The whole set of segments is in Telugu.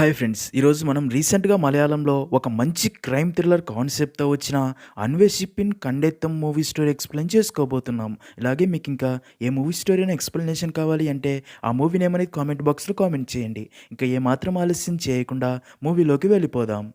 హాయ్ ఫ్రెండ్స్ ఈరోజు మనం రీసెంట్గా మలయాళంలో ఒక మంచి క్రైమ్ థ్రిల్లర్ కాన్సెప్ట్తో వచ్చిన Anveshippin Kandethum movie story explain చేసుకోబోతున్నాం. ఇలాగే మీకు ఇంకా ఏ మూవీ స్టోరీ అయినా ఎక్స్ప్లెనేషన్ కావాలి అంటే ఆ మూవీ నేమనేది కామెంట్ బాక్స్లో కామెంట్ చేయండి. ఇంకా ఏమాత్రం ఆలస్యం చేయకుండా మూవీలోకి వెళ్ళిపోదాం.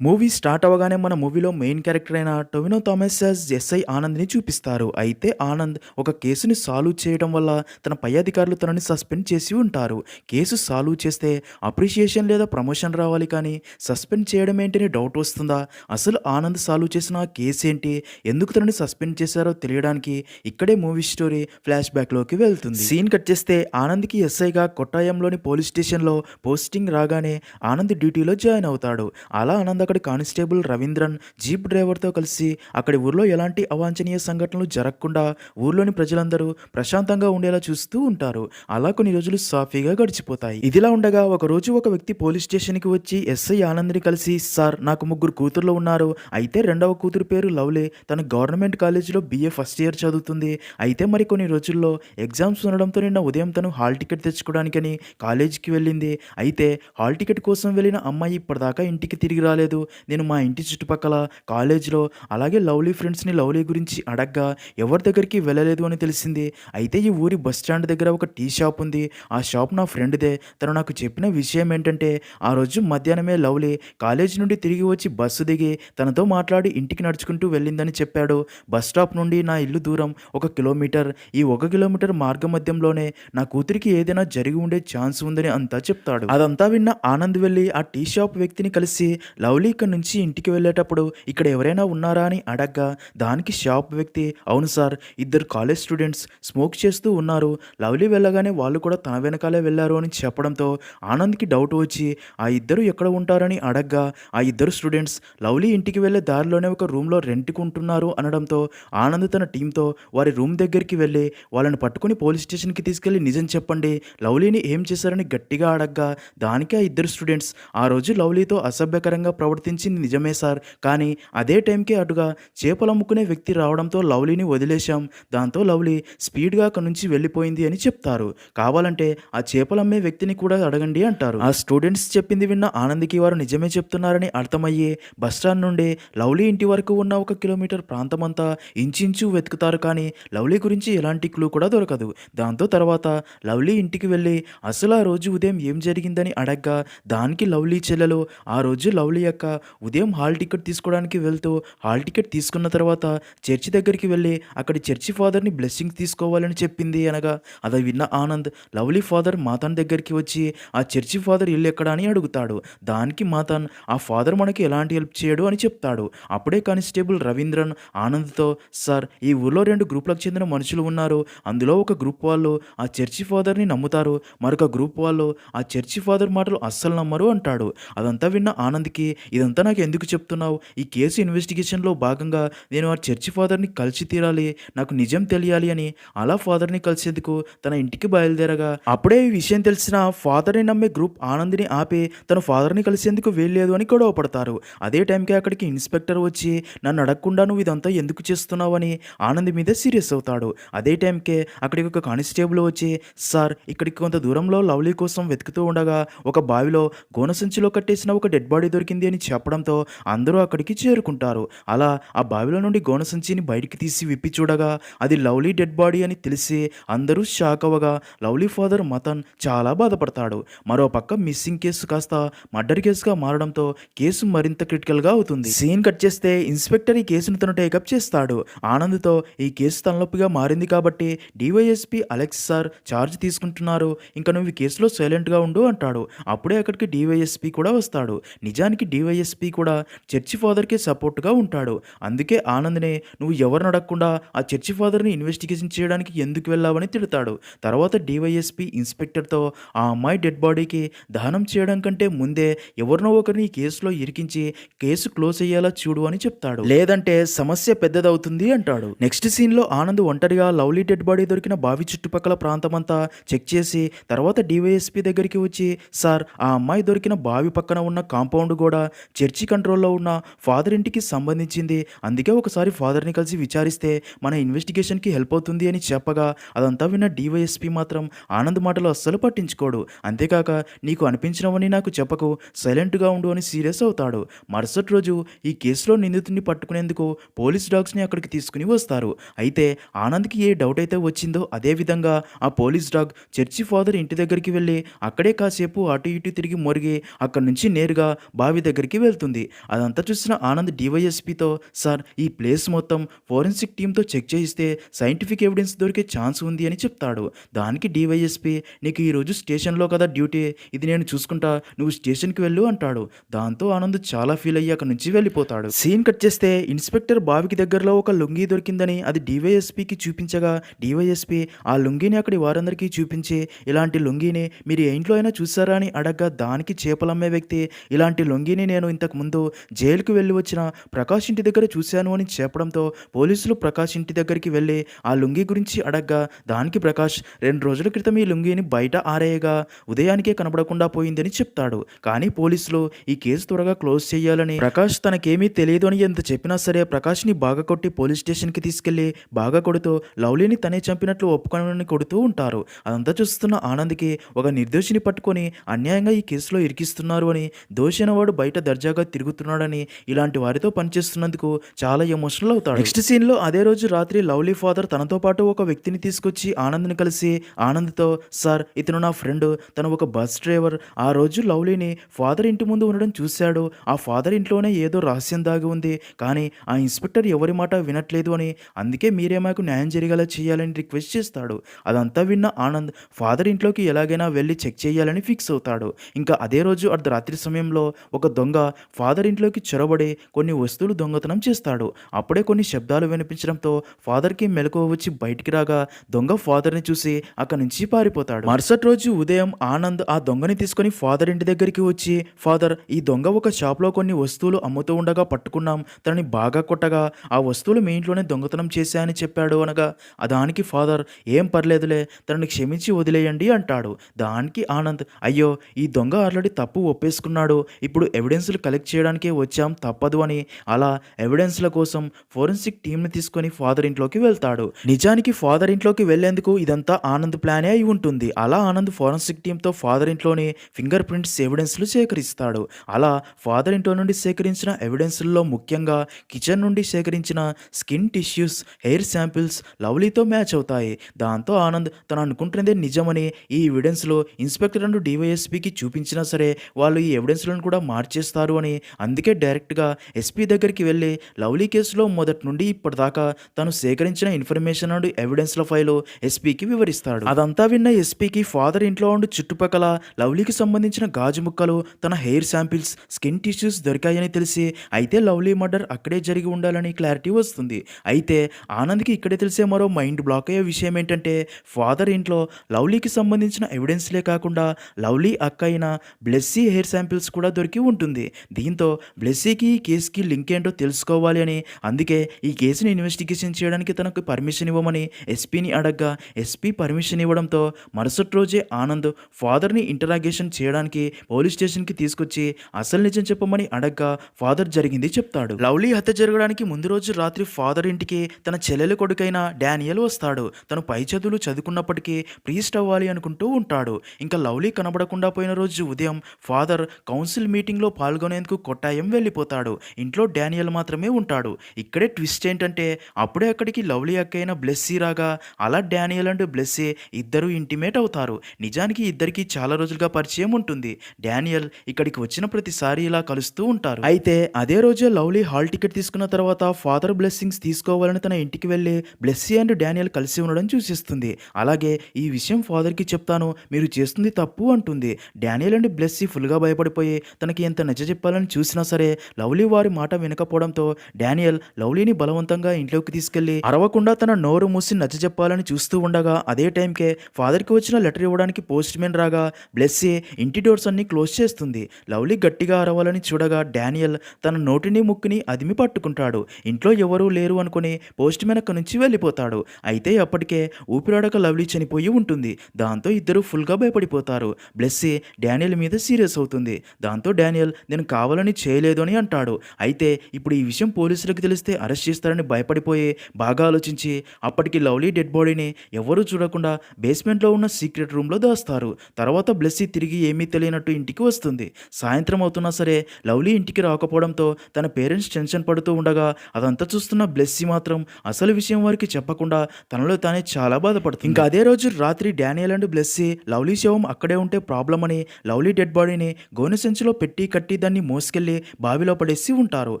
మూవీ స్టార్ట్ అవ్వగానే మన మూవీలో మెయిన్ క్యారెక్టర్ అయిన టొవినో థామస్ ఎస్ఐ ఆనంద్ని చూపిస్తారు. అయితే ఆనంద్ ఒక కేసుని సాల్వ్ చేయడం వల్ల తన పై అధికారులు తనని సస్పెండ్ చేసి ఉంటారు. కేసు సాల్వ్ చేస్తే అప్రిషియేషన్ లేదా ప్రమోషన్ రావాలి కానీ సస్పెండ్ చేయడం ఏంటని డౌట్ వస్తుందా? అసలు ఆనంద్ సాల్వ్ చేసిన ఆ కేసు ఏంటి? ఎందుకు తనని సస్పెండ్ చేశారో తెలియడానికి ఇక్కడే మూవీ స్టోరీ ఫ్లాష్ బ్యాక్లోకి వెళ్తుంది. సీన్ కట్ చేస్తే ఆనంద్కి ఎస్ఐగా కొట్టాయంలోని పోలీస్ స్టేషన్లో పోస్టింగ్ రాగానే ఆనంద్ డ్యూటీలో జాయిన్ అవుతాడు. అలా ఆనంద్ అక్కడి కానిస్టేబుల్ రవీంద్రన్ జీప్ డ్రైవర్తో కలిసి అక్కడి ఊర్లో ఎలాంటి అవాంఛనీయ సంఘటనలు జరగకుండా ఊర్లోని ప్రజలందరూ ప్రశాంతంగా ఉండేలా చూస్తూ ఉంటారు. అలా కొన్ని రోజులు సాఫీగా గడిచిపోతాయి. ఇదిలా ఉండగా ఒక రోజు ఒక వ్యక్తి పోలీస్ స్టేషన్కి వచ్చి ఎస్ఐ ఆనంద్ని కలిసి సార్ నాకు ముగ్గురు కూతుర్లు ఉన్నారు. అయితే రెండవ కూతురు పేరు లవ్లీ. తన గవర్నమెంట్ కాలేజీలో బీఏ ఫస్ట్ ఇయర్ చదువుతుంది. అయితే మరి కొన్ని రోజుల్లో ఎగ్జామ్స్ ఉండడంతో నిన్న ఉదయం తను హాల్ టికెట్ తెచ్చుకోవడానికని కాలేజీకి వెళ్ళింది. అయితే హాల్ టికెట్ కోసం వెళ్ళిన అమ్మాయి ఇప్పటిదాకా ఇంటికి తిరిగి రాలేదు. నేను మా ఇంటి చుట్టుపక్కల కాలేజీలో అలాగే లవ్లీ ఫ్రెండ్స్ని లవ్లీ గురించి అడగ్గా ఎవరి దగ్గరికి వెళ్ళలేదు అని తెలిసింది. అయితే ఈ ఊరి బస్ స్టాండ్ దగ్గర ఒక టీ షాప్ ఉంది. ఆ షాప్ నా ఫ్రెండ్దే. తను నాకు చెప్పిన విషయం ఏంటంటే ఆ రోజు మధ్యాహ్నమే లవ్లీ కాలేజీ నుండి తిరిగి వచ్చి బస్సు దిగి తనతో మాట్లాడి ఇంటికి నడుచుకుంటూ వెళ్ళిందని చెప్పాడు. బస్ స్టాప్ నుండి నా ఇల్లు దూరం ఒక కిలోమీటర్. ఈ ఒక కిలోమీటర్ మార్గ మధ్యంలోనే నా కూతురికి ఏదైనా జరిగి ఉండే ఛాన్స్ ఉందని అంతా చెప్తాడు. అదంతా విన్న ఆనంద్ వెళ్ళి ఆ టీ షాప్ వ్యక్తిని కలిసి లవ్లీ ఇక్కడ నుంచి ఇంటికి వెళ్ళేటప్పుడు ఇక్కడ ఎవరైనా ఉన్నారా అని అడగ్గా దానికి షాప్ వ్యక్తి అవును సార్ ఇద్దరు కాలేజ్ స్టూడెంట్స్ స్మోక్ చేస్తూ ఉన్నారు లవ్లీ వెళ్ళగానే వాళ్ళు కూడా తన వెనకాలే వెళ్ళారు అని చెప్పడంతో ఆనంద్కి డౌట్ వచ్చి ఆ ఇద్దరు ఎక్కడ ఉంటారని అడగ్గా ఆ ఇద్దరు స్టూడెంట్స్ లవ్లీ ఇంటికి వెళ్ళే దారిలోనే ఒక రూమ్లో రెంట్కి ఉంటున్నారు అనడంతో ఆనంద్ తన టీంతో వారి రూమ్ దగ్గరికి వెళ్ళి వాళ్ళని పట్టుకుని పోలీస్ స్టేషన్కి తీసుకెళ్ళి నిజం చెప్పండి లవ్లీని ఏం చేశారని గట్టిగా అడగ్గా దానికి ఆ ఇద్దరు స్టూడెంట్స్ ఆ రోజు లవ్లీతో అసభ్యకరంగా ప్రవర్తించింది నిజమే సార్. కానీ అదే టైంకి అటుగా చేపలు అమ్ముకునే వ్యక్తి రావడంతో లవ్లీని వదిలేశాం. దాంతో లవ్లీ స్పీడ్గా అక్కడి నుంచి వెళ్ళిపోయింది అని చెప్తారు. కావాలంటే ఆ చేపలు అమ్మే వ్యక్తిని కూడా అడగండి అంటారు. ఆ స్టూడెంట్స్ చెప్పింది విన్న ఆనంద్కి వారు నిజమే చెప్తున్నారని అర్థమయ్యే బస్టాండ్ నుండి లవ్లీ ఇంటి వరకు ఉన్న ఒక కిలోమీటర్ ప్రాంతమంతా ఇంచించు వెతుకుతారు కానీ లవ్లీ గురించి ఎలాంటి క్లూ కూడా దొరకదు. దాంతో తర్వాత లవ్లీ ఇంటికి వెళ్ళి అసలు ఆ రోజు ఉదయం ఏం జరిగిందని అడగ్గా దానికి లవ్లీ చెల్లెలు ఆ రోజు లవ్లీ యొక్క ఉదయం హాల్ టికెట్ తీసుకోవడానికి వెళ్తూ హాల్ టికెట్ తీసుకున్న తర్వాత చర్చి దగ్గరికి వెళ్ళి అక్కడి చర్చి ఫాదర్ని బ్లెస్సింగ్ తీసుకోవాలని చెప్పింది అనగా అది విన్న ఆనంద్ లవ్లీ ఫాదర్ మాతాన్ దగ్గరికి వచ్చి ఆ చర్చి ఫాదర్ ఇల్లు ఎక్కడ అని అడుగుతాడు. దానికి మాతాన్ ఆ ఫాదర్ మనకి ఎలాంటి హెల్ప్ చేయడు అని చెప్తాడు. అప్పుడే కానిస్టేబుల్ రవీంద్రన్ ఆనంద్తో సార్ ఈ ఊర్లో రెండు గ్రూపులకు చెందిన మనుషులు ఉన్నారు. అందులో ఒక గ్రూప్ వాళ్ళు ఆ చర్చి ఫాదర్ని నమ్ముతారు. మరొక గ్రూప్ వాళ్ళు ఆ చర్చి ఫాదర్ మాటలు అస్సలు నమ్మరు అంటాడు. అదంతా విన్న ఆనంద్కి ఇదంతా నాకు ఎందుకు చెప్తున్నావు? ఈ కేసు ఇన్వెస్టిగేషన్లో భాగంగా నేను ఆ చర్చి ఫాదర్ని కలిసి తీరాలి నాకు నిజం తెలియాలి అని అలా ఫాదర్ని కలిసేందుకు తన ఇంటికి బయలుదేరగా. అప్పుడే ఈ విషయం తెలిసిన ఫాదర్ని నమ్మే గ్రూప్ ఆనంద్ని ఆపి తన ఫాదర్ని కలిసేందుకు వెళ్ళలేదు అని గొడవ పడతారు. అదే టైంకి అక్కడికి ఇన్స్పెక్టర్ వచ్చి నన్ను అడగకుండా నువ్వు ఇదంతా ఎందుకు చేస్తున్నావు? అని ఆనంద్ మీద సీరియస్ అవుతాడు. అదే టైంకే అక్కడికి ఒక కానిస్టేబుల్ వచ్చి సార్ ఇక్కడికి కొంత దూరంలో లవ్లీ కోసం వెతుకుతూ ఉండగా ఒక బావిలో గోనసంచిలో కట్టేసిన ఒక డెడ్ బాడీ దొరికింది అని చెప్పడంతో అందరూ అక్కడికి చేరుకుంటారు. అలా ఆ బావిలో నుండి గోనసంచిని బయటికి తీసి విప్పి చూడగా అది లవ్లీ డెడ్ బాడీ అని తెలిసి అందరూ షాక్ అవ్వగా లవ్లీ ఫాదర్ మతన్ చాలా బాధపడతాడు. మరో పక్క మిస్సింగ్ కేసు కాస్త మర్డర్ కేసుగా మారడంతో కేసు మరింత క్రిటికల్గా అవుతుంది. సీన్ కట్ చేస్తే ఇన్స్పెక్టర్ ఈ కేసును తను టేకప్ చేస్తాడు. ఆనంద్తో ఈ కేసు తలనొప్పిగా మారింది కాబట్టి డివైఎస్పీ అలెక్స్ సార్ ఛార్జ్ తీసుకుంటున్నారు. ఇంకా నువ్వు ఈ కేసులో సైలెంట్గా ఉండు అంటాడు. అప్పుడే అక్కడికి డివైఎస్పీ కూడా వస్తాడు. నిజానికి డివై డివైఎస్పీ కూడా చర్చి ఫాదర్కే సపోర్ట్గా ఉంటాడు. అందుకే ఆనంద్నే నువ్వు ఎవరిని అడగకుండా ఆ చర్చి ఫాదర్ని ఇన్వెస్టిగేషన్ చేయడానికి ఎందుకు వెళ్ళావని తిడతాడు. తర్వాత డివైఎస్పి ఇన్స్పెక్టర్తో ఆ అమ్మాయి డెడ్ బాడీకి దహనం చేయడం కంటే ముందే ఎవరినో ఒకరిని కేసులో ఇరికించి కేసు క్లోజ్ అయ్యేలా చూడు అని చెప్తాడు. లేదంటే సమస్య పెద్దదవుతుంది అంటాడు. నెక్స్ట్ సీన్లో ఆనంద్ ఒంటరిగా లవ్లీ డెడ్ బాడీ దొరికిన బావి చుట్టుపక్కల ప్రాంతమంతా చెక్ చేసి తర్వాత డివైఎస్పి దగ్గరికి వచ్చి సార్ ఆ అమ్మాయి దొరికిన బావి పక్కన ఉన్న కాంపౌండ్ కూడా చర్చి కంట్రోల్లో ఉన్న ఫాదర్ ఇంటికి సంబంధించింది. అందుకే ఒకసారి ఫాదర్ని కలిసి విచారిస్తే మన ఇన్వెస్టిగేషన్కి హెల్ప్ అవుతుంది అని చెప్పగా అదంతా విన్న డీవైఎస్పీ మాత్రం ఆనంద్ మాటలు అస్సలు పట్టించుకోడు. అంతేకాక నీకు అనిపించినవని నాకు చెప్పకు సైలెంట్గా ఉండు అని సీరియస్ అవుతాడు. మరుసటి రోజు ఈ కేసులో నిందితుడిని పట్టుకునేందుకు పోలీస్ డాగ్స్ని అక్కడికి తీసుకుని వస్తారు. అయితే ఆనంద్కి ఏ డౌట్ అయితే వచ్చిందో అదేవిధంగా ఆ పోలీస్ డాగ్ చర్చి ఫాదర్ ఇంటి దగ్గరికి వెళ్ళి అక్కడే కాసేపు అటు ఇటు తిరిగి మొరిగి అక్కడి నుంచి నేరుగా బావి దగ్గర దగ్గరికి వెళ్తుంది. అదంతా చూసిన ఆనంద్ డివైఎస్పితో సార్ ఈ ప్లేస్ మొత్తం ఫోరెన్సిక్ టీంతో చెక్ చేయిస్తే సైంటిఫిక్ ఎవిడెన్స్ దొరికే ఛాన్స్ ఉంది అని చెప్తాడు. దానికి డివైఎస్పి నీకు ఈరోజు స్టేషన్లో కదా డ్యూటీ ఇది నేను చూసుకుంటా నువ్వు స్టేషన్కి వెళ్ళు అంటాడు. దాంతో ఆనంద్ చాలా ఫీల్ అయ్యి అక్కడి నుంచి వెళ్ళిపోతాడు. సీన్ కట్ చేస్తే ఇన్స్పెక్టర్ బావికి దగ్గరలో ఒక లుంగీ దొరికిందని అది డివైఎస్పికి చూపించగా డివైఎస్పి ఆ లుంగీని అక్కడి వారందరికీ చూపించి ఇలాంటి లుంగీని మీరు ఏ ఇంట్లో అయినా చూసారా అని అడగ్గా దానికి చేపలమ్మే వ్యక్తి ఇలాంటి లుంగీని నేను ఇంతకు ముందు జైలుకు వెళ్ళి వచ్చిన ప్రకాష్ ఇంటి దగ్గర చూశాను అని చెప్పడంతో పోలీసులు ప్రకాష్ ఇంటి దగ్గరికి వెళ్ళి ఆ లుంగీ గురించి అడగ్గా దానికి ప్రకాష్ రెండు రోజుల క్రితం ఈ లుంగీని బయట ఆరేయగా ఉదయానికే కనబడకుండా పోయిందని చెప్తాడు. కానీ పోలీసులు ఈ కేసు త్వరగా క్లోజ్ చేయాలని ప్రకాష్ తనకేమీ తెలియదు అని ఎంత చెప్పినా సరే ప్రకాష్ని బాగా కొట్టి పోలీస్ స్టేషన్కి తీసుకెళ్ళి బాగా కొడుతూ లవ్లీని తనే చంపినట్లు ఒప్పుకొని కొడుతూ ఉంటారు. అదంతా చూస్తున్న ఆనంద్కి ఒక నిర్దోషిని పట్టుకొని అన్యాయంగా ఈ కేసులో ఇరికిస్తున్నారు అని దోషి వాడు బయట దర్జాగా తిరుగుతున్నాడని ఇలాంటి వారితో పనిచేస్తున్నందుకు చాలా ఎమోషనల్ అవుతాడు. నెక్స్ట్ సీన్లో అదే రోజు రాత్రి లవ్లీ ఫాదర్ తనతో పాటు ఒక వ్యక్తిని తీసుకొచ్చి ఆనంద్ని కలిసి ఆనంద్తో సార్ ఇతను నా ఫ్రెండ్. తను ఒక బస్ డ్రైవర్. ఆ రోజు లవ్లీని ఫాదర్ ఇంటి ముందు ఉండడం చూశాడు. ఆ ఫాదర్ ఇంట్లోనే ఏదో రహస్యం దాగి ఉంది. కానీ ఆ ఇన్స్పెక్టర్ ఎవరి మాట వినట్లేదు అని అందుకే మీరే మాకు న్యాయం జరిగేలా చేయాలని రిక్వెస్ట్ చేస్తాడు. అదంతా విన్న ఆనంద్ ఫాదర్ ఇంట్లోకి ఎలాగైనా వెళ్ళి చెక్ చేయాలని ఫిక్స్ అవుతాడు. ఇంకా అదే రోజు అర్ధరాత్రి సమయంలో ఒక దొంగ ఫాదర్ ఇంట్లోకి చొరబడి కొన్ని వస్తువులు దొంగతనం చేస్తాడు. అప్పుడే కొన్ని శబ్దాలు వినిపించడంతో ఫాదర్కి మెలకువ వచ్చి బయటికి రాగా దొంగ ఫాదర్ని చూసి అక్కడి నుంచి పారిపోతాడు. మరుసటి రోజు ఉదయం ఆనంద్ ఆ దొంగని తీసుకొని ఫాదర్ ఇంటి దగ్గరికి వచ్చి ఫాదర్ ఈ దొంగ ఒక షాప్లో కొన్ని వస్తువులు అమ్ముతూ ఉండగా పట్టుకున్నాం. తనని బాగా కొట్టగా ఆ వస్తువులు మీ ఇంట్లోనే దొంగతనం చేశాయని చెప్పాడు అనగా దానికి ఫాదర్ ఏం పర్లేదులే తనని క్షమించి వదిలేయండి అంటాడు. దానికి ఆనంద్ అయ్యో ఈ దొంగ ఆల్రెడీ తప్పు ఒప్పేసుకున్నాడు. ఇప్పుడు ఎవిడెన్స్లు కలెక్ట్ చేయడానికే వచ్చాం తప్పదు అని అలా ఎవిడెన్స్ల కోసం ఫోరెన్సిక్ టీంని తీసుకొని ఫాదర్ ఇంట్లోకి వెళ్తాడు. నిజానికి ఫాదర్ ఇంట్లోకి వెళ్ళేందుకు ఇదంతా ఆనంద్ ప్లానే అయి ఉంటుంది. అలా ఆనంద్ ఫోరెన్సిక్ టీంతో ఫాదర్ ఇంట్లోని ఫింగర్ ప్రింట్స్ ఎవిడెన్స్లు సేకరిస్తాడు. అలా ఫాదర్ ఇంట్లో నుండి సేకరించిన ఎవిడెన్స్లలో ముఖ్యంగా కిచెన్ నుండి సేకరించిన స్కిన్ టిష్యూస్ హెయిర్ శాంపిల్స్ లవ్లీతో మ్యాచ్ అవుతాయి. దాంతో ఆనంద్ తను అనుకుంటున్నదే నిజమని ఈ ఎవిడెన్స్లో ఇన్స్పెక్టర్ అండ్ డివైఎస్పీకి చూపించినా సరే వాళ్ళు ఈ ఎవిడెన్స్లను కూడా మార్చేస్తారు అని అందుకే డైరెక్ట్గా ఎస్పీ దగ్గరికి వెళ్ళి లవ్లీ కేసులో మొదటి నుండి ఇప్పటిదాకా తను సేకరించిన ఇన్ఫర్మేషన్ అండ్ ఎవిడెన్స్ల ఫైలు ఎస్పీకి వివరిస్తాడు. అదంతా విన్న ఎస్పీకి ఫాదర్ ఇంట్లో ఉండి చుట్టుపక్కల లవ్లీకి సంబంధించిన గాజు ముక్కలు తన హెయిర్ శాంపిల్స్ స్కిన్ టిష్యూస్ దొరికాయని తెలిసి అయితే లవ్లీ మర్డర్ అక్కడే జరిగి ఉండాలని క్లారిటీ వస్తుంది. అయితే ఆనంద్కి ఇక్కడే తెలిసే మరో మైండ్ బ్లాక్ అయ్యే విషయం ఏంటంటే ఫాదర్ ఇంట్లో లవ్లీకి సంబంధించిన ఎవిడెన్స్లే కాకుండా లవ్లీ అక్క అయిన బ్లెస్సీ హెయిర్ శాంపిల్స్ కూడా దొరికి ఉంటుంది. దీంతో బ్లెస్సీకి ఈ కేసుకి లింక్ ఏంటో తెలుసుకోవాలి అని. అందుకే ఈ కేసుని ఇన్వెస్టిగేషన్ చేయడానికి తనకు పర్మిషన్ ఇవ్వమని ఎస్పీని అడగ్గా ఎస్పీ పర్మిషన్ ఇవ్వడంతో మరుసటి రోజే ఆనంద్ ఫాదర్ని ఇంటరాగేషన్ చేయడానికి పోలీస్ స్టేషన్కి తీసుకొచ్చి అసలు నిజం చెప్పమని అడగ్గా ఫాదర్ జరిగింది చెప్తాడు. లవ్లీ హత్య జరగడానికి ముందు రోజు రాత్రి ఫాదర్ ఇంటికి తన చెల్లెలు కొడుకైన డానియల్ వస్తాడు. తను పై చదువులు చదువుకున్నప్పటికీ ప్రీస్ట్ అవ్వాలి అనుకుంటూ ఉంటాడు. ఇంకా లవ్లీ కనబడకుండా పోయిన రోజు ఉదయం ఫాదర్ కౌన్సిల్ మీటింగ్లో పాల్గొనేందుకు కొట్టాయం వెళ్ళిపోతాడు. ఇంట్లో డానియల్ మాత్రమే ఉంటాడు. ఇక్కడే ట్విస్ట్ ఏంటంటే అప్పుడే అక్కడికి లవ్లీ అక్కైన బ్లెస్సీ రాగా అలా డానియల్ అండ్ బ్లెస్సీ ఇద్దరు ఇంటిమేట్ అవుతారు. నిజానికి ఇద్దరికి చాలా రోజులుగా పరిచయం ఉంటుంది. డానియల్ ఇక్కడికి వచ్చిన ప్రతిసారి ఇలా కలుస్తూ ఉంటారు. అయితే అదే రోజే లవ్లీ హాల్ టికెట్ తీసుకున్న తర్వాత ఫాదర్ బ్లెస్సింగ్స్ తీసుకోవాలని తన ఇంటికి వెళ్ళి బ్లెస్సీ అండ్ డానియల్ కలిసి ఉండడం చూసిస్తుంది. అలాగే ఈ విషయం ఫాదర్కి చెప్తాను మీరు చేస్తుంది తప్పు అంటుంది. డానియల్ అండ్ బ్లెస్సీ ఫుల్గా భయపడిపోయి తనకి ఎంత నచ్చ చెప్పాలని చూసినా సరే లవ్లీ వారి మాట వినకపోవడంతో డానియల్ లవ్లీని బలవంతంగా ఇంట్లోకి తీసుకెళ్ళి అరవకుండా తన నోరు మూసి నచ్చ చెప్పాలని చూస్తూ ఉండగా అదే టైంకే ఫాదర్కి వచ్చిన లెటర్ ఇవ్వడానికి పోస్ట్ మ్యాన్ రాగా బ్లెస్సీ ఇంటి డోర్స్ అన్ని క్లోజ్ చేస్తుంది. లవ్లీ గట్టిగా అరవాలని చూడగా డానియల్ తన నోటిని ముక్కుని అదిమి పట్టుకుంటాడు. ఇంట్లో ఎవరూ లేరు అనుకుని పోస్ట్ మ్యాన్ అక్కడి నుంచి వెళ్ళిపోతాడు. అయితే అప్పటికే ఊపిరాడక లవ్లీ చనిపోయి ఉంటుంది. దాంతో ఇద్దరు ఫుల్గా భయపడిపోతారు. బ్లెస్సీ డానియల్ మీద సీరియస్ అవుతుంది. దాంతో డానియల్ నేను కావాలని చేయలేదు అని అంటాడు. అయితే ఇప్పుడు ఈ విషయం పోలీసులకు తెలిస్తే అరెస్ట్ చేస్తారని భయపడిపోయి బాగా ఆలోచించి అప్పటికి లవ్లీ డెడ్ బాడీని ఎవరూ చూడకుండా బేస్మెంట్లో ఉన్న సీక్రెట్ రూమ్లో దాస్తారు. తర్వాత బ్లెస్సీ తిరిగి ఏమీ తెలియనట్టు ఇంటికి వస్తుంది. సాయంత్రం అవుతున్నా సరే లవ్లీ ఇంటికి రాకపోవడంతో తన పేరెంట్స్ టెన్షన్ పడుతూ ఉండగా అదంతా చూస్తున్న బ్లెస్సీ మాత్రం అసలు విషయం వారికి చెప్పకుండా తనలో తానే చాలా బాధపడుతుంది. ఇంకా అదే రోజు రాత్రి డానియల్ అండ్ బ్లెస్సీ లవ్లీ శవం అక్కడే ఉంటే ప్రాబ్లం అని లవ్లీ డెడ్ బాడీని గోనె సంచిలో పెట్టి కట్టి దాన్ని మోసుకెళ్ళి బావిలో పడేసి ఉంటారు.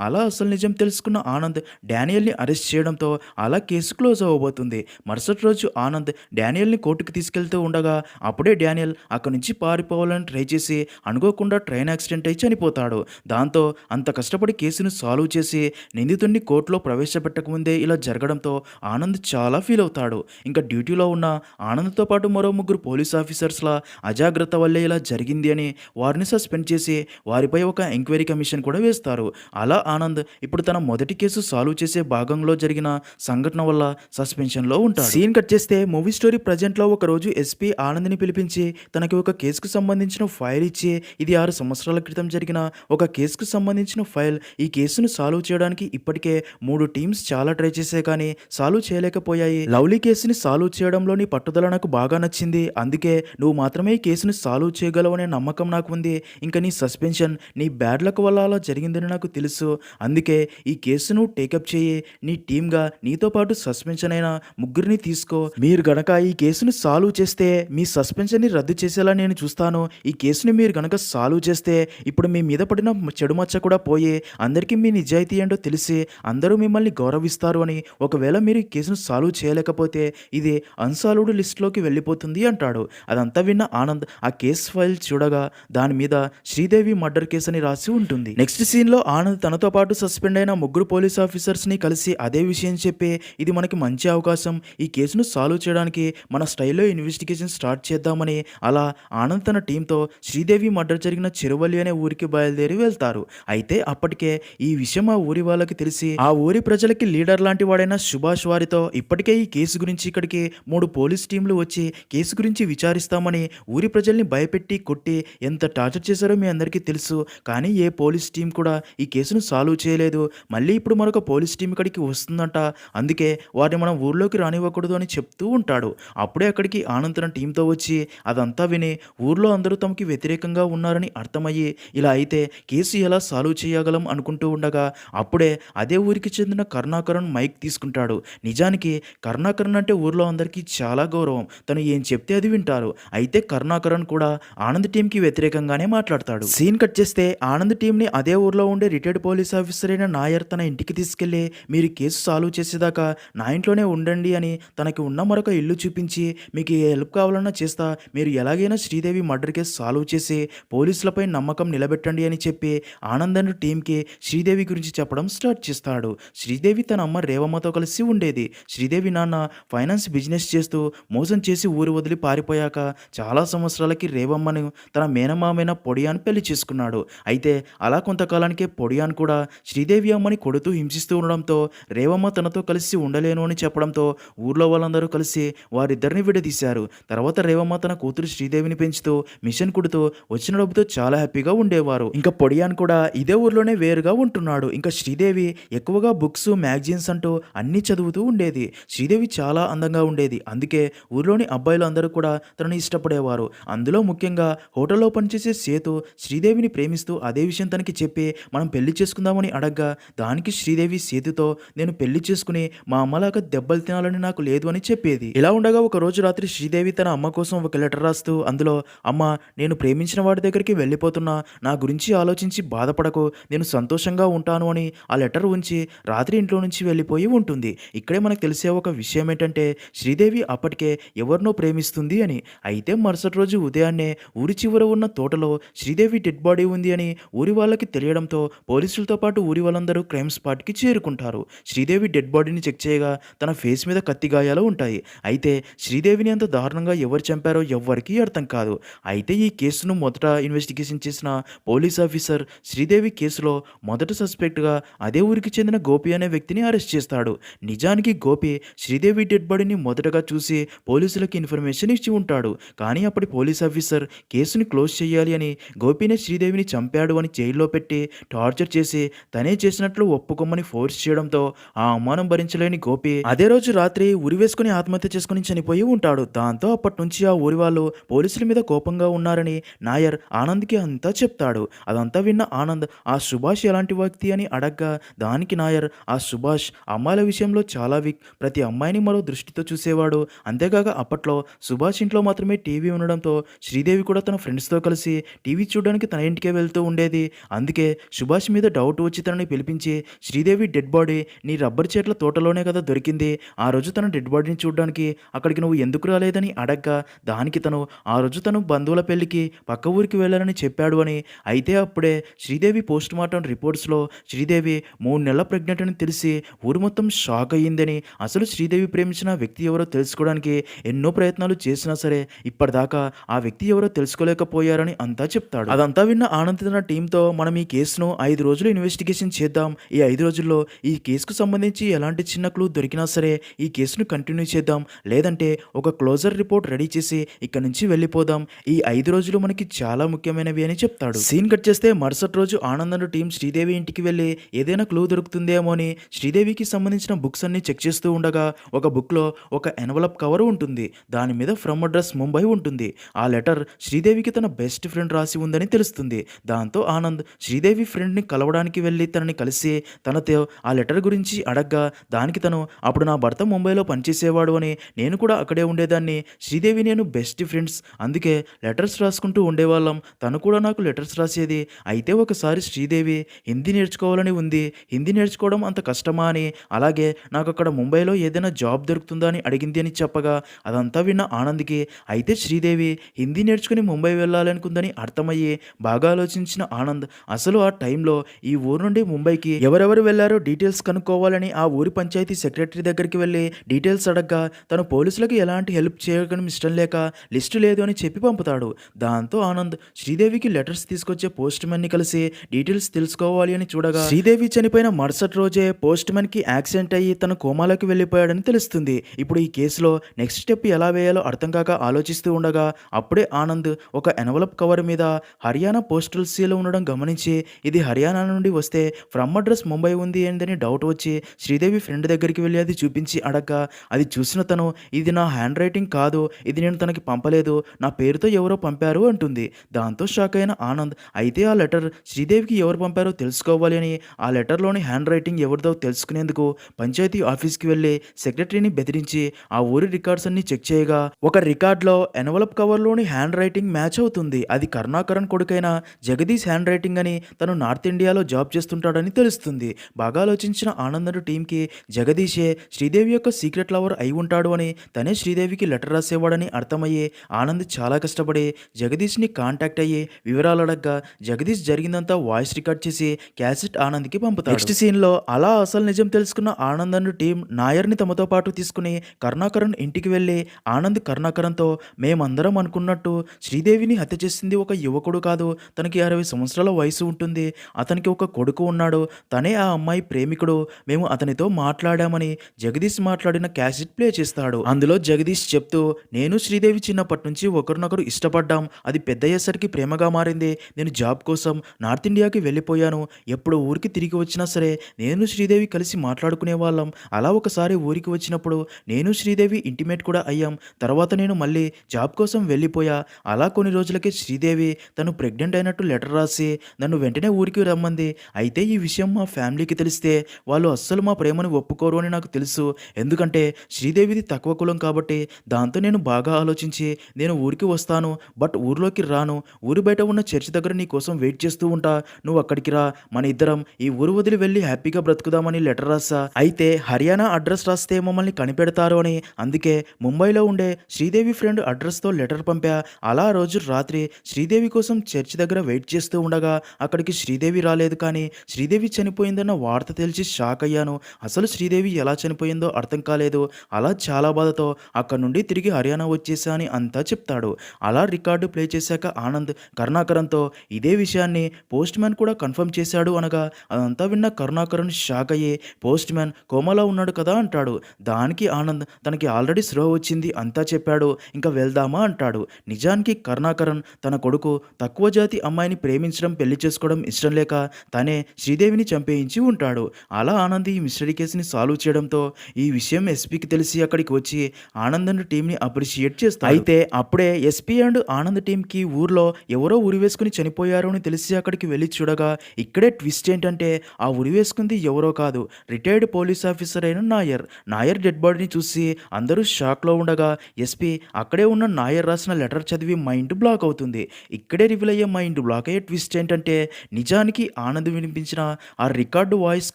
అలా అసలు నిజం తెలుసుకున్న ఆనంద్ డానియల్ని అరెస్ట్ చేయడంతో అలా కేసు క్లోజ్ అవ్వబోతుంది మరుసటి రోజు ఆనంద్ డానియల్ని కోర్టుకు తీసుకెళ్తూ ఉండగా అప్పుడే డానియల్ అక్కడి నుంచి పారిపోవాలని ట్రై చేసి అనుకోకుండా ట్రైన్ యాక్సిడెంట్ అయి చనిపోతాడు. దాంతో అంత కష్టపడి కేసును సాల్వ్ చేసి నిందితుడిని కోర్టులో ప్రవేశపెట్టకముందే ఇలా జరగడంతో ఆనంద్ చాలా ఫీల్ అవుతాడు. ఇంకా డ్యూటీలో ఉన్న ఆనంద్తో పాటు మరో ముగ్గురు పోలీస్ ఆఫీసర్స్ల అజాగ్రత్త వల్లే ఇలా జరిగింది అని వారిని సస్పెండ్ చేసి వారిపై ఒక ఎంక్వైరీ కమిషన్ కూడా వేస్తారు. అలా ఆనంద్ ఇప్పుడు తన మొదటి కేసు సాల్వ్ చేసే భాగంలో జరిగిన సంఘటన వల్ల సస్పెన్షన్లో ఉంటాడు. సీన్ కట్ చేస్తే మూవీ స్టోరీ ప్రజెంట్లో ఒక రోజు ఎస్పీ ఆనంద్ని పిలిపించి తనకి ఒక కేసుకు సంబంధించిన ఫైల్ ఇచ్చి ఇది ఆరు సంవత్సరాల క్రితం జరిగిన ఒక కేసుకు సంబంధించిన ఫైల్. ఈ కేసును సాల్వ్ చేయడానికి ఇప్పటికే మూడు టీమ్స్ చాలా ట్రై చేసే కానీ సాల్వ్ చేయలేకపోయాయి. లవ్లీ కేసుని సాల్వ్ చేయడంలోని పట్టుదల నాకు బాగా నచ్చింది. అందుకే నువ్వు మాత్రమే ఈ కేసుని సాల్వ్ చేయగలవనే నమ్మకం నాకు ఉంది. ఇంకా నీ సస్పెన్షన్ నీ బ్యాడ్ లక్ వల్ల అలా జరిగిందని నాకు తెలుసు. అందుకే ఈ కేసును టేకప్ చేయి. నీ టీమ్గా నీతో పాటు సస్పెన్షన్ అయిన ముగ్గురిని తీసుకో. మీరు గనక ఈ కేసును సాల్వ్ చేస్తే మీ సస్పెన్షన్ని రద్దు చేసేలా నేను చూస్తాను. ఈ కేసుని మీరు గనక సాల్వ్ చేస్తే ఇప్పుడు మీ మీద పడిన చెడు మచ్చ కూడా పోయి. అందరికీ మీ నిజాయితీ ఏంటో తెలిసి అందరూ మిమ్మల్ని గౌరవిస్తారు అని. ఒకవేళ మీరు ఈ కేసును సాల్వ్ చేయలేకపోతే ఇది అన్సాల్వ్డ్ లిస్ట్లోకి వెళ్ళిపోతుంది అంటాడు. అదంతా విన్న ఆనంద్ ఆ కేసు ఫైల్ చూడగా దాని మీద శ్రీదేవి మర్డర్ కేసు అని రాసి ఉంటుంది. నెక్స్ట్ సీన్లో ఆనంద్ తనతో పాటు సస్పెండ్ అయిన ముగ్గురు పోలీస్ ఆఫీసర్స్ని కలిసి అదే విషయం చెప్పి ఇది మనకి మంచి అవకాశం. ఈ కేసును సాల్వ్ చేయడానికి మన స్టైల్లో ఇన్వెస్టిగేషన్ స్టార్ట్ చేద్దామని అలా ఆనంద్ తన టీంతో శ్రీదేవి మర్డర్ జరిగిన చెరువల్లి అనే ఊరికి బయలుదేరి వెళ్తారు. అయితే అప్పటికే ఈ విషయం ఆ ఊరి వాళ్ళకి తెలిసి ఆ ఊరి ప్రజలకి లీడర్ లాంటి వాడైన సుభాష్ వారితో ఇప్పటికే ఈ కేసు గురించి ఇక్కడికి మూడు పోలీస్ టీంలు వచ్చి కేసు గురించి విచారిస్తామని ఊరి ప్రజల్ని భయపెట్టి కొట్టి ఎంత టార్చర్ చేశారో మీ అందరికీ తెలుసు. కానీ ఏ పోలీస్ టీం కూడా ఈ కేసును సాల్వ్ చేయలేదు. మళ్ళీ ఇప్పుడు మరొక పోలీస్ టీం ఇక్కడికి వస్తుందంట. అందుకే వారిని మనం ఊర్లోకి రానివ్వకూడదు అని చెప్తూ ఉంటాడు. అప్పుడే అక్కడికి ఆనంద్ తన టీంతో వచ్చి అదంతా విని ఊర్లో అందరూ తమకి వ్యతిరేకంగా ఉన్నారని అర్థమయ్యి ఇలా అయితే కేసు ఎలా సాల్వ్ చేయగలం అనుకుంటూ ఉండగా అప్పుడే అదే ఊరికి చెందిన కరుణాకరణ్ మైక్ తీసుకుంటాడు. నిజానికి కరుణాకరణ్ అంటే ఊర్లో అందరికీ చాలా గౌరవం. తను ఏం చెప్తే అది వింటారు. అయితే కరుణాకరణ్ కూడా ఆనంద్ టీంకి వ్యతిరేకంగానే మాట్లాడతాడు. సీన్ కట్ చేస్తే ఆనంద్ టీంని అదే ఊర్లో ఉండే రిటైర్డ్ పోలీస్ ఆఫీసర్ అయిన నాయర్ తన ఇంటికి తీసుకెళ్ళి మీరు కేసు సాల్వ్ చేసేదాకా నా ఇంట్లోనే ఉండండి అని తనకి ఉన్న మరొక ఇల్లు చూపించి మీకు ఏ హెల్ప్ కావాలన్నా చేస్తా మీరు ఎలాగైనా శ్రీదేవి మర్డర్ కేసు సాల్వ్ చేసి పోలీసులపై నమ్మకం నిలబెట్టండి అని చెప్పి ఆనంద్ అండ్ టీంకి శ్రీదేవి గురించి చెప్పడం స్టార్ట్ చేస్తాడు. శ్రీదేవి తన అమ్మ రేవమ్మతో కలిసి ఉండేది. శ్రీదేవి నాన్న ఫైనాన్స్ బిజినెస్ చేస్తూ మోసం చేసి ఊరు వదిలి పారిపోయాక చాలా సంవత్సరాలకి రేవమ్మను తన మేనమామైన పొడియాన్ పెళ్ళి చేసుకున్నాడు. అయితే అలా కొంతకాలానికే పొడియాన్ కూడా శ్రీదేవి అమ్మని కొడుతూ హింసిస్తూ ఉండడంతో రేవమ్మ తనతో కలిసి ఉండలేను అని చెప్పడంతో ఊర్లో వాళ్ళందరూ కలిసి వారిద్దరిని విడదీశారు. తర్వాత రేవమ్మ తన కూతురు శ్రీదేవిని పెంచుతూ మిషన్ కుడుతూ వచ్చిన డబ్బుతో చాలా హ్యాపీగా ఉండేవారు. ఇంకా పొడియాన్ కూడా ఇదే ఊర్లోనే వేరుగా ఉంటున్నాడు. ఇంకా శ్రీదేవి ఎక్కువగా బుక్స్ మ్యాగజైన్స్ అంటూ అన్నీ చదువుతూ ఉండేది. శ్రీదేవి చాలా అందంగా ఉండేది. అందుకే ఊర్లోని అబ్బాయిలు అందరూ కూడా తనని ఇష్టపడేవారు. అందులో ముఖ్యంగా హోటల్లో పనిచేసే సేతు శ్రీదేవిని ప్రేమిస్తూ అదే విషయం తనకి చెప్పి మనం పెళ్ళి చేసుకుందామని అడగ్గా దానికి శ్రీదేవి సేతుతో నేను పెళ్ళి చేసుకుని మా అమ్మలాగా దెబ్బలు తినాలని నాకు లేదు అని చెప్పేది. ఇలా ఉండగా ఒక రోజు రాత్రి శ్రీదేవి తన అమ్మ కోసం ఒక లెటర్ రాస్తూ అందులో అమ్మ నేను ప్రేమించిన వాడి దగ్గరికి వెళ్ళిపోతున్నా నా గురించి ఆలోచించి బాధపడకు నేను సంతోషంగా ఉంటాను అని ఆ లెటర్ ఉంచి రాత్రి ఇంట్లో నుంచి వెళ్ళిపోయి ఉంటుంది. ఇక్కడే మనకు తెలిసే ఒక విషయం ఏంటంటే శ్రీదేవి అప్పటికే ఎవరినో ప్రేమిస్తుంది అని. అయితే మరుసటి రోజు ఉదయాన్నే ఊరి చివర ఉన్న తోటలో శ్రీదేవి డెడ్ బాడీ ఉంది అని ఊరి వాళ్ళకి తెలియడంతో పోలీసులతో పాటు ఊరి వాళ్ళందరూ క్రైమ్ స్పాట్కి చేరుకుంటారు. శ్రీదేవి డెడ్ బాడీని చెక్ చేయగా తన ఫేస్ మీద కత్తి గాయాలు ఉంటాయి. అయితే శ్రీదేవిని అంత దారుణంగా ఎవరు చంపారో ఎవ్వరికీ అర్థం కాదు. అయితే ఈ కేసును మొదట ఇన్వెస్టిగేషన్ చేసిన పోలీస్ ఆఫీసర్ శ్రీదేవి కేసులో మొదట సస్పెక్ట్గా అదే ఊరికి చెందిన గోపి అనే వ్యక్తిని అరెస్ట్ చేస్తాడు. నిజానికి గోపి శ్రీదేవి డెడ్ బాడీని మొదటగా చూసి పోలీసులకు ఇన్ఫర్మేషన్ ఇచ్చి ఉంటాడు. కానీ అప్పటి పోలీస్ ఆఫీసర్ కేసుని క్లోజ్ చేయాలి అని గోపినే శ్రీదేవి శ్రీదేవిని చంపాడు అని జైల్లో పెట్టి టార్చర్ చేసి తనే చేసినట్లు ఒప్పుకోమని ఫోర్స్ చేయడంతో ఆ అవమానం భరించలేని గోపి అదే రోజు రాత్రి ఉరివేసుకుని ఆత్మహత్య చేసుకుని చనిపోయి ఉంటాడు. దాంతో అప్పటి నుంచి ఆ ఊరి వాళ్ళు పోలీసుల మీద కోపంగా ఉన్నారని నాయర్ ఆనంద్కి అంతా చెప్తాడు. అదంతా విన్న ఆనంద్ ఆ సుభాష్ ఎలాంటి వ్యక్తి? అని అడగ్గా దానికి నాయర్ ఆ సుభాష్ అమ్మాయిల విషయంలో చాలా వీక్. ప్రతి అమ్మాయిని మరో దృష్టితో చూసేవాడు. అంతేకాక అప్పట్లో సుభాష్ ఇంట్లో మాత్రమే టీవీ ఉండడంతో శ్రీదేవి కూడా తన ఫ్రెండ్స్తో కలిసి టీవీ చూడడానికి తన ఇంటికి వెళ్తూ ఉండేది. అందుకే సుభాష్ మీద డౌట్ వచ్చి తనని పిలిపించి శ్రీదేవి డెడ్ బాడీ నీ రబ్బర్ చెట్ల తోటలోనే కదా దొరికింది. ఆ రోజు తన డెడ్ బాడీని చూడడానికి అక్కడికి నువ్వు ఎందుకు రాలేదని అడగ్గా. దానికి తను ఆ రోజు తను బంధువుల పెళ్ళికి పక్క ఊరికి వెళ్ళాలని చెప్పాడు అని. అయితే అప్పుడే శ్రీదేవి పోస్ట్ మార్టం రిపోర్ట్స్లో శ్రీదేవి మూడు నెలల ప్రెగ్నెంట్ అని తెలిసి ఊరు మొత్తం షాక్ అయ్యిందని అసలు శ్రీదేవి ప్రేమించిన వ్యక్తి ఎవరో తెలుసుకోవడానికి ఎన్నో ప్రయత్నాలు చేసినా సరే ఇప్పటిదాకా ఆ వ్యక్తి ఎవరో తెలుసుకోలేకపోయారని అంతా చెప్తాడు. అదంతా విన్న ఆనంద్ తన టీంతో మనం ఈ కేసును ఐదు రోజులు ఇన్వెస్టిగేషన్ చేద్దాం. ఈ ఐదు రోజుల్లో ఈ కేసుకు సంబంధించి ఎలాంటి చిన్న క్లూ దొరికినా సరే ఈ కేసును కంటిన్యూ చేద్దాం. లేదంటే ఒక క్లోజర్ రిపోర్ట్ రెడీ చేసి ఇక్కడ నుంచి వెళ్ళిపోదాం. ఈ ఐదు రోజులు మనకి చాలా ముఖ్యమైనవి అని చెప్తాడు. సీన్ కట్ చేస్తే మరుసటి రోజు ఆనంద్ టీం శ్రీదేవి ఇంటికి వెళ్ళి ఏదైనా క్లూ దొరుకుతుందేమో అని శ్రీదేవికి సంబంధించిన బుక్స్ అన్ని చెక్ చేస్తూ ఉండగా ఒక బుక్లో ఒక ఎన్వలప్ కవర్ ఉంటుంది. దాని మీద ఫ్రమ్ అడ్రస్ ముంబై ఉంటుంది. ఆ లెటర్ శ్రీదేవికి తన బెస్ట్ ఫ్రెండ్ రాసి ఉందని తెలుస్తుంది. దాంతో ఆనంద్ శ్రీదేవి ఫ్రెండ్ని కలవడానికి వెళ్ళి తనని కలిసి తనతో ఆ లెటర్ గురించి అడగ్గా దానికి తను అప్పుడు నా భర్త ముంబైలో పనిచేసేవాడు అని నేను కూడా అక్కడే ఉండేదాన్ని. శ్రీదేవి నేను బెస్ట్ ఫ్రెండ్స్ అందుకే లెటర్స్ రాసుకుంటూ ఉండేవాళ్ళం. తను కూడా నాకు లెటర్స్ రాసేది. అయితే ఒకసారి శ్రీదేవి హిందీ నేర్చుకోవాలని ఉంది. హిందీ నేర్చుకోవడం అంత కష్టమా అని అలాగే నాకు అక్కడ ముంబైలో ఏదైనా జాబ్ దొరుకుతుందా అని అడిగింది అని చెప్పగా అదంతా విన్న ఆనంద్కి అయితే శ్రీదేవి హిందీ నేర్చుకుని ముంబై వెళ్ళాలనుకుందని అర్థమయ్యి బాగా ఆలోచించిన ఆనంద్ అసలు ఆ టైంలో ఈ ఊరు నుండి ముంబైకి ఎవరెవరు వెళ్ళారో డీటెయిల్స్ కనుక్కోవాలని ఆ ఊరి పంచాయతీ సెక్రటరీ దగ్గరికి వెళ్ళి డీటెయిల్స్ అడగ్గా తను పోలీసులకు ఎలాంటి హెల్ప్ చేయడం ఇష్టం లేక లిస్టు లేదు అని చెప్పి పంపుతాడు. దాంతో ఆనంద్ శ్రీదేవికి లెటర్స్ తీసుకొచ్చే పోస్ట్ని కలిసి డీటెయిల్స్ తెలుసుకోవాలి అని చూడగా శ్రీదేవి చనిపోయిన మరుసటి రోజే పోస్ట్కి యాక్సిడెంట్ అయ్యి తన కోమాలోకి వెళ్ళిపోయాడని తెలుస్తుంది. ఇప్పుడు ఈ కేసులో నెక్స్ట్ స్టెప్ ఎలా వేయాలో అర్థం కాక ఆలోచిస్తూ ఉండగా అప్పుడే ఆనంద్ ఒక ఎన్వలప్ కవర్ మీద హర్యానా పోస్టల్ సీలో ఉండడం గమనించి ఇది హర్యానా నుండి వస్తే ఫ్రమ్ అడ్రస్ ముంబై ఉంది ఏందని డౌట్ వచ్చి శ్రీదేవి ఫ్రెండ్ దగ్గరికి వెళ్ళి అది చూపించి అడగ్గా అది చూసిన తను ఇది నా హ్యాండ్ రైటింగ్ కాదు ఇది నేను తనకి పంపలేదు నా పేరుతో ఎవరో పంపారు అంటుంది. దాంతో షాక్ అయిన ఆనంద్ అయితే ఆ లెటర్ శ్రీదేవికి ఎవరు పంపారో తెలుసుకోవాలి అని ఆ లెటర్లోని హ్యాండ్ రైటింగ్ ఎవరిదో తెలుసుకునేందుకు పంచాయతీ ఆఫీస్కి వెళ్ళి సెక్రటరీని బెదిరించి ఆ ఊరి రికార్డ్స్ అన్ని చెక్ చేయగా ఒక రికార్డులో ఎన్వలప్ కవర్లోని హ్యాండ్ రైటింగ్ మ్యాచ్ అవుతుంది అది కరుణాకరణ్ కొడుకైన జగదీష్ హ్యాండ్ రైటింగ్ అని తను నార్త్ ఇండియాలో జాబ్ చేస్తుంటాడని తెలుస్తుంది. బాగా ఆలోచించిన ఆనందను టీంకి జగదీషే శ్రీదేవి యొక్క సీక్రెట్ లవర్ అయి ఉంటాడు అని తనే శ్రీదేవికి లెటర్ రాసేవాడని అర్థమయ్యే ఆనంద్ చాలా కష్టపడి జగదీష్ని కాంటాక్ట్ అయ్యి వివరాలు అడగ్గా జగదీష్ జరిగిందంతా వాయిస్ రికార్డ్ చేసి క్యాసెట్ ఆనంద్కి పంపుతాడు. నెక్స్ట్ సీన్లో అలా అసలు నిజం తెలుసుకున్న ఆనంద్ అను టీం నాయర్ని తమతో పాటు తీసుకుని కరుణాకరణ్ ఇంటికి వెళ్ళి ఆనంద్ కరుణాకరణ్తో మేమందరం అనుకున్నట్టు శ్రీదేవిని హత్య చేసింది ఒక యువకుడు కాదు తనకి అరవై సంవత్సరాల వయసు ఉంటుంది. అతనికి ఒక కొడుకు ఉన్నాడు. తనే ఆ అమ్మాయి ప్రేమికుడు. మేము అతనితో మాట్లాడామని జగదీష్ మాట్లాడిన క్యాసెట్ ప్లే చేస్తాడు. అందులో జగదీష్ చెప్తూ నేను శ్రీదేవి చిన్నప్పటి నుంచి ఒకరినొకరు ఇష్టపడ్డాం. అది పెద్దయ్యేసరికి ప్రేమగా మారింది. నేను జాబ్ కోసం నార్త్ ఇండియాకి వెళ్ళిపోయాను. ఎప్పుడు ఊరికి తిరిగి వచ్చినా సరే నేను శ్రీదేవి కలిసి మాట్లాడుకునే వాళ్ళం. అలా ఒకసారి ఊరికి వచ్చినప్పుడు నేను శ్రీదేవి ఇంటిమేట్ కూడా అయ్యాం. తర్వాత నేను మళ్ళీ జాబ్ కోసం వెళ్ళిపోయా. అలా కొన్ని రోజులకే శ్రీదేవి తను ప్రెగ్నెంట్ అయిన అయినట్టు లెటర్ రాసి నన్ను వెంటనే ఊరికి రమ్మంది. అయితే ఈ విషయం మా ఫ్యామిలీకి తెలిస్తే వాళ్ళు అస్సలు మా ప్రేమను ఒప్పుకోరు అని నాకు తెలుసు. ఎందుకంటే శ్రీదేవిది తక్కువ కులం కాబట్టి దాంతో నేను బాగా ఆలోచించి నేను ఊరికి వస్తాను బట్ ఊర్లోకి రాను. ఊరి బయట ఉన్న చర్చి దగ్గర నీ కోసం వెయిట్ చేస్తూ ఉంటా. నువ్వు అక్కడికి రా. మన ఇద్దరం ఈ ఊరు వదిలి వెళ్ళి హ్యాపీగా బ్రతుకుదామని లెటర్ రాసా. అయితే హర్యానా అడ్రస్ రాస్తే మమ్మల్ని కనిపెడతారు అని. అందుకే ముంబైలో ఉండే శ్రీదేవి ఫ్రెండ్ అడ్రస్తో లెటర్ పంపా. అలా రోజు రాత్రి శ్రీదేవి కోసం చర్చి దగ్గర వెయిట్ చేస్తూ ఉండగా అక్కడికి శ్రీదేవి రాలేదు కానీ శ్రీదేవి చనిపోయిందన్న వార్త తెలిసి షాక్ అయ్యాను. అసలు శ్రీదేవి ఎలా చనిపోయిందో అర్థం కాలేదు. అలా చాలా బాధతో అక్కడ నుండి తిరిగి హర్యానా వచ్చేసా అని అంతా చెప్తాడు. అలా రికార్డు ప్లే చేశాక ఆనంద్ కరుణాకరంతో ఇదే విషయాన్ని పోస్ట్ మ్యాన్ కూడా కన్ఫర్మ్ చేశాడు అనగా అదంతా విన్న కరుణాకరన్ షాక్ అయ్యి పోస్ట్ మ్యాన్ కోమాలో ఉన్నాడు కదా అంటాడు. దానికి ఆనంద్ తనకి ఆల్రెడీ స్లో వచ్చింది అంతా చెప్పాడు. ఇంకా వెళ్దామా అంటాడు. నిజానికి కరుణాకరన్ తన కొడుకు తక్కువ జాతి అమ్మాయిని ప్రేమించడం పెళ్ళి చేసుకోవడం ఇష్టం లేక తనే శ్రీదేవిని చంపేయించి ఉంటాడు. అలా ఆనంద్ ఈ మిస్టరీ కేసుని సాల్వ్ చేయడంతో ఈ విషయం ఎస్పీకి తెలిసి అక్కడికి వచ్చి ఆనంద్ అండ్ టీంని అప్రిషియేట్ చేస్తాడు. అయితే అప్పుడే ఎస్పీ అండ్ ఆనంద్ టీంకి ఊర్లో ఎవరో ఉరి వేసుకుని చనిపోయారు అని తెలిసి అక్కడికి వెళ్ళి చూడగా ఇక్కడే ట్విస్ట్ ఏంటంటే ఆ ఉరి వేసుకుంది ఎవరో కాదు. రిటైర్డ్ పోలీస్ ఆఫీసర్ అయిన నాయర్. నాయర్ డెడ్ బాడీని చూసి అందరూ షాక్లో ఉండగా ఎస్పీ అక్కడే ఉన్న నాయర్ రాసిన లెటర్ చదివి మైండ్ బ్లాక్ అవుతుంది. ఇక్కడే రివీల్ అయ్యే మైండ్ బ్లాక్ అయ్యే ట్విస్ట్ ఏంటంటే నిజానికి ఆనంద్ వినిపించిన ఆ రికార్డు వాయిస్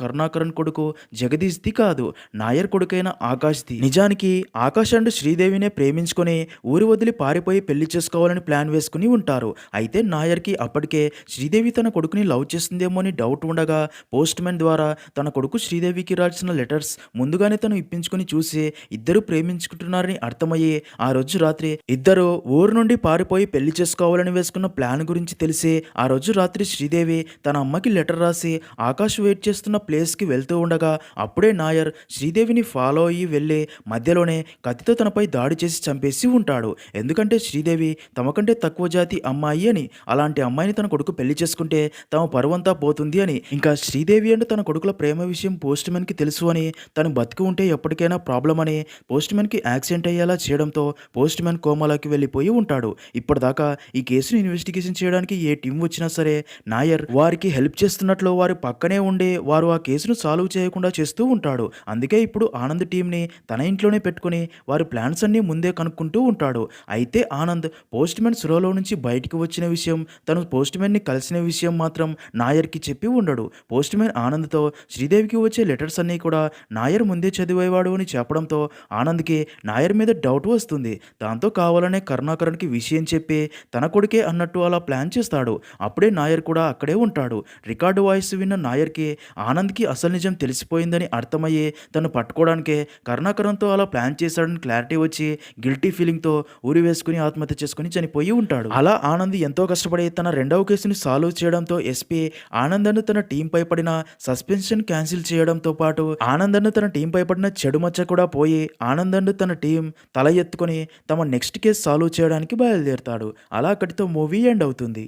కరుణాకరన్ కొడుకు జగదీష్ది కాదు నాయర్ కొడుకైన ఆకాష్ది. నిజానికి ఆకాష్ అండ్ శ్రీదేవినే ప్రేమించుకొని ఊరి వదిలి పారిపోయి పెళ్ళి చేసుకోవాలని ప్లాన్ వేసుకుని ఉంటారు. అయితే నాయర్కి అప్పటికే శ్రీదేవి తన కొడుకుని లవ్ చేస్తుందేమో అని డౌట్ ఉండగా పోస్ట్ మ్యాన్ ద్వారా తన కొడుకు శ్రీదేవికి రాల్సిన లెటర్స్ ముందుగానే తను ఇప్పించుకొని చూసి ఇద్దరు ప్రేమించుకుంటున్నారని అర్థమయ్యి ఆ రోజు రాత్రి ఇద్దరు ఊరు నుండి పారిపోయి పెళ్ళి చేసుకోవాలని వేసుకున్న ప్లాన్ గురించి తెలిసి ఆ రోజు రాత్రి శ్రీదేవి తన అమ్మకి లెటర్ రాసి ఆకాష్ వెయిట్ చేస్తున్న ప్లేస్కి వెళ్తూ ఉండగా అప్పుడే నాయర్ శ్రీదేవిని ఫాలో అయ్యి వెళ్ళి మధ్యలోనే కత్తితో తనపై దాడి చేసి చంపేసి ఉంటాడు. ఎందుకంటే శ్రీదేవి తమకంటే తక్కువ జాతి అమ్మాయి అని అలాంటి అమ్మాయిని తన కొడుకు పెళ్ళి చేసుకుంటే తమ పరువంతా పోతుంది అని ఇంకా శ్రీదేవి అండ్ తన కొడుకుల ప్రేమ విషయం పోస్ట్ మ్యాన్కి తెలుసు అని తను బతికి ఉంటే ఎప్పటికైనా ప్రాబ్లం అని పోస్ట్ మ్యాన్కి యాక్సిడెంట్ అయ్యేలా చేయడంతో పోస్ట్ మ్యాన్ కోమాలోకి వెళ్ళిపోయి ఉంటాడు. ఇప్పటిదాకా ఈ కేసును ఇన్వెస్టిగేషన్ చేయడానికి ఏ టీం వచ్చినా సరే నాయర్ వారికి హెల్ప్ చేస్తున్నట్లు వారి పక్కనే ఉండే వారు ఆ కేసును సాల్వ్ చేయకుండా చేస్తూ ఉంటాడు. అందుకే ఇప్పుడు ఆనంద్ టీంని తన ఇంట్లోనే పెట్టుకుని వారి ప్లాన్స్ అన్నీ ముందే కనుక్కుంటూ ఉంటాడు. అయితే ఆనంద్ పోస్ట్ మ్యాన్ సురోలో నుంచి బయటికి వచ్చిన విషయం తను పోస్ట్ మ్యాన్ని కలిసిన విషయం మాత్రం నాయర్కి చెప్పి ఉండడు. పోస్ట్ మ్యాన్ ఆనంద్తో శ్రీదేవికి వచ్చే లెటర్స్ అన్నీ కూడా నాయర్ ముందే చదివేవాడు అని చెప్పడంతో ఆనంద్కి నాయర్ మీద డౌట్ వస్తుంది. దాంతో కావాలనే కరుణాకరణ్కి విషయం చెప్పి తన కొడుకే అన్నట్టు అలా ప్లాన్ చేస్తాడు అప్పుడే నాయర్ కూడా అక్కడే ఉంటాడు. రికార్డు వాయిస్ విన్న నాయర్కి ఆనంద్కి అసలు నిజం తెలిసిపోయిందని అర్థమయ్యి తను పట్టుకోవడానికే కరుణాకరంతో అలా ప్లాన్ చేశాడని క్లారిటీ వచ్చి గిల్టీ ఫీలింగ్తో ఊరి వేసుకుని ఆత్మహత్య చేసుకుని చనిపోయి ఉంటాడు. అలా ఆనంద్ ఎంతో కష్టపడి తన రెండవ కేసుని సాల్వ్ చేయడంతో ఎస్పీ ఆనందను తన టీంపై పడిన సస్పెన్షన్ క్యాన్సిల్ చేయడంతో పాటు ఆనందను తన టీంపై పడిన చెడు మచ్చ కూడా పోయి ఆనందను తన టీం తల ఎత్తుకొని తమ నెక్స్ట్ కేసు సాల్వ్ చేయడానికి బయలుదేరుతాడు. అలా అక్కడితో మూవీ ఎండ్ అవుతుంది.